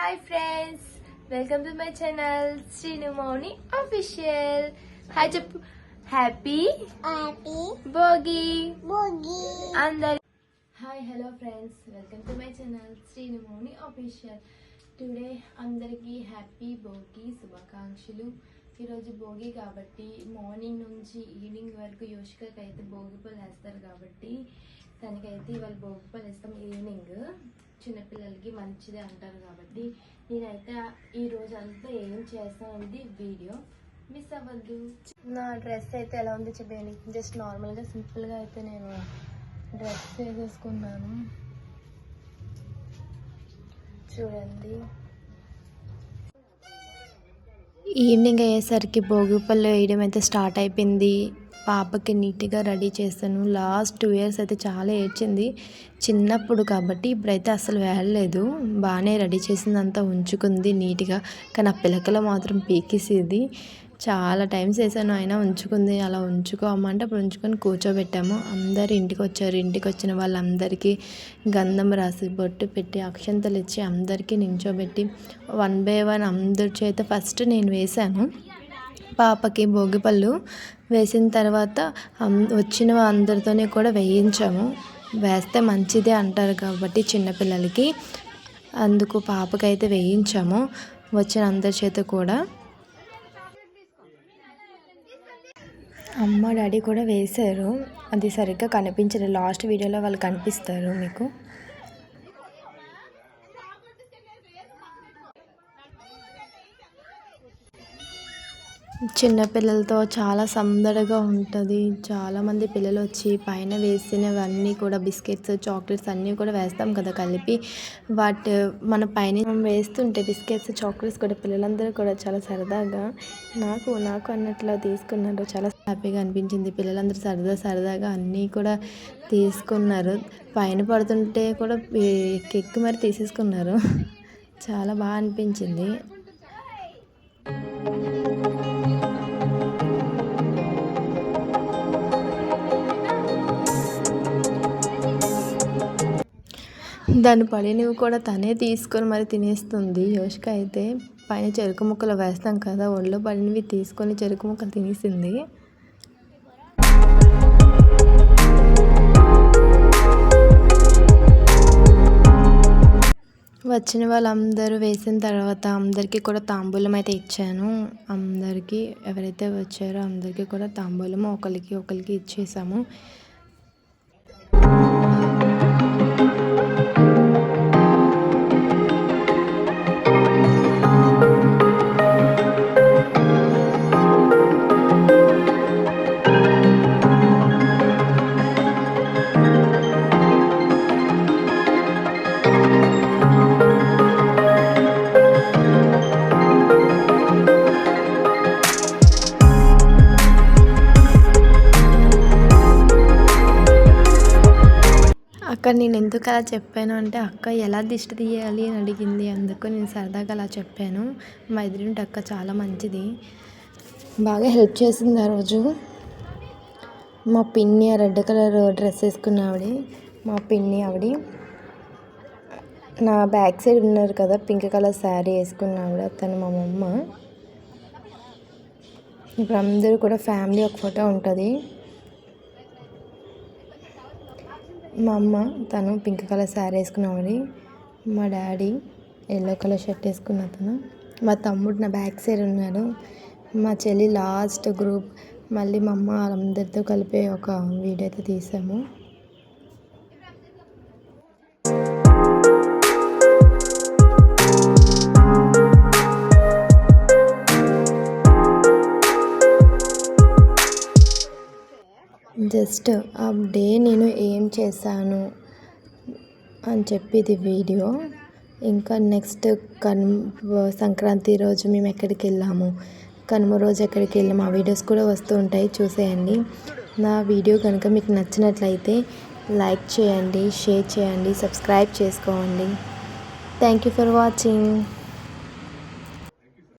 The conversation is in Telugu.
Hi friends welcome to my channel Srinu Mouni official hi చెప్పు హ్యాపీ హ్యాపీ భోగి భోగి అందరి hi hello friends welcome to my channel Srinu Mouni official today అందరికీ హ్యాపీ భోగి శుభాకాంక్షలు. ఈరోజు భోగి కాబట్టి మార్నింగ్ నుంచి ఈవినింగ్ వరకు యోషికకి అయితే భోగి పళ్ళు వేస్తారు కాబట్టి తనకైతే ఇవాళ భోగి పళ్ళు వేస్తాం ఈవినింగ్ చిన్నపిల్లలకి మంచిది అంటారు కాబట్టి నేనైతే ఈ రోజు అంతా ఏం చేస్తాను అనేది వీడియో మిస్ అవ్వద్దు. నా డ్రెస్ అయితే ఎలా ఉంది చెప్పేయండి? జస్ట్ నార్మల్గా సింపుల్గా అయితే నేను డ్రెస్ వేసేసుకున్నాను చూడండి. ఈవినింగ్ అయ్యేసరికి భోగిపల్లి వేయడం అయితే స్టార్ట్ అయిపోయింది. పాపకి నీట్గా రెడీ చేస్తాను లాస్ట్ టూ ఇయర్స్ అయితే చాలా ఏడ్చింది. చిన్నప్పుడు కాబట్టి ఇప్పుడైతే అసలు వేయలేదు బాగానే రెడీ చేసిందంతా ఉంచుకుంది నీట్గా. కానీ ఆ పిలకలు మాత్రం పీకేసేది. చాలా టైమ్స్ వేసాను. అయినా ఉంచుకుంది. అలా ఉంచుకోమంటే అప్పుడు ఉంచుకొని కూర్చోబెట్టాము. అందరు ఇంటికి వచ్చారు. ఇంటికి వచ్చిన వాళ్ళందరికీ గంధం రాసి బొట్టు పెట్టి అక్షంతలు ఇచ్చి అందరికీ నించోబెట్టి వన్ బై వన్ అందరి చేత ఫస్ట్ నేను వేశాను పాపకి భోగిపళ్ళు వేసిన తర్వాత వచ్చిన అందరితోనే కూడా వేయించాము. వేస్తే మంచిదే అంటారు కాబట్టి చిన్నపిల్లలకి అందుకు పాపకైతే వేయించాము. వచ్చిన అందరి చేత కూడా. అమ్మ డాడీ కూడా వేశారు. అది సరిగ్గా కనిపించలేదు. లాస్ట్ వీడియోలో వాళ్ళు కనిపిస్తారు మీకు. చిన్నపిల్లలతో చాలా సందడిగా ఉంటుంది. చాలామంది పిల్లలు వచ్చి పైన వేసినవన్నీ కూడా బిస్కెట్స్ చాక్లెట్స్ అన్నీ కూడా వేస్తాం కదా కలిపి. వాటి మన పైన వేస్తుంటే బిస్కెట్స్ చాక్లెట్స్ కూడా పిల్లలందరూ కూడా చాలా సరదాగా నాకు నాకు అన్నట్లు తీసుకున్నారు. చాలా హ్యాపీగా అనిపించింది. పిల్లలందరూ సరదా సరదాగా అన్నీ కూడా తీసుకున్నారు. పైన పడుతుంటే కూడా ఎక్కి మరి తీసేసుకున్నారు. చాలా బాగా అనిపించింది. దాని పడినవి కూడా తనే తీసుకొని మరి తినేస్తుంది. యోషిక అయితే పైన చెరుకు ముక్కలు వేస్తాం కదా ఒళ్ళో పడినవి తీసుకొని చెరుకు ముక్కలు తినేసింది. వచ్చిన వాళ్ళందరూ వేసిన తర్వాత అందరికీ కూడా తాంబూలం అయితే ఇచ్చాను. అందరికీ ఎవరైతే వచ్చారో అందరికీ కూడా తాంబూలం ఒకరికి ఒకరికి ఇచ్చేసాము. అక్క నేను ఎందుకు అలా చెప్పాను? అంటే అక్క ఎలా దిష్టి తీయాలి? అని అడిగింది. అందుకు నేను సరదాగా అలా చెప్పాను. మా ఎదురింటి అక్క చాలా మంచిది. బాగా హెల్ప్ చేసింది ఆ రోజు. మా పిన్ని ఆ రెడ్ కలర్ డ్రెస్ వేసుకున్న ఆవిడ. మా పిన్ని ఆవిడ. నా బ్యాక్ సైడ్ ఉన్నారు కదా పింక్ కలర్ శారీ వేసుకున్న ఆవిడ. తను మా మమ్మ. ఇప్పుడు అందరూ కూడా ఫ్యామిలీ ఒక ఫోటో ఉంటుంది. మా అమ్మ తను పింక్ కలర్ శారీ వేసుకున్నామని మా డాడీ ఎల్లో కలర్ షర్ట్ వేసుకున్న అతను. మా తమ్ముడు నా బ్యాక్ సైడ్ ఉన్నాడు. మా చెల్లి లాస్ట్ గ్రూప్. మళ్ళీ మా అమ్మ అందరితో కలిపి ఒక వీడియో అయితే తీసాము. జస్ట్ ఆ డే నేను ఏం చేశాను అని చెప్పి ఇది వీడియో. ఇంకా నెక్స్ట్ కనుమ సంక్రాంతి రోజు మేము ఎక్కడికి వెళ్ళాము? కనుమ రోజు ఎక్కడికి వెళ్ళాము? ఆ వీడియోస్ కూడా వస్తూ ఉంటాయి చూసేయండి. నా వీడియో కనుక మీకు నచ్చినట్లయితే లైక్ చేయండి షేర్ చేయండి సబ్స్క్రైబ్ చేసుకోండి. Thank you for watching.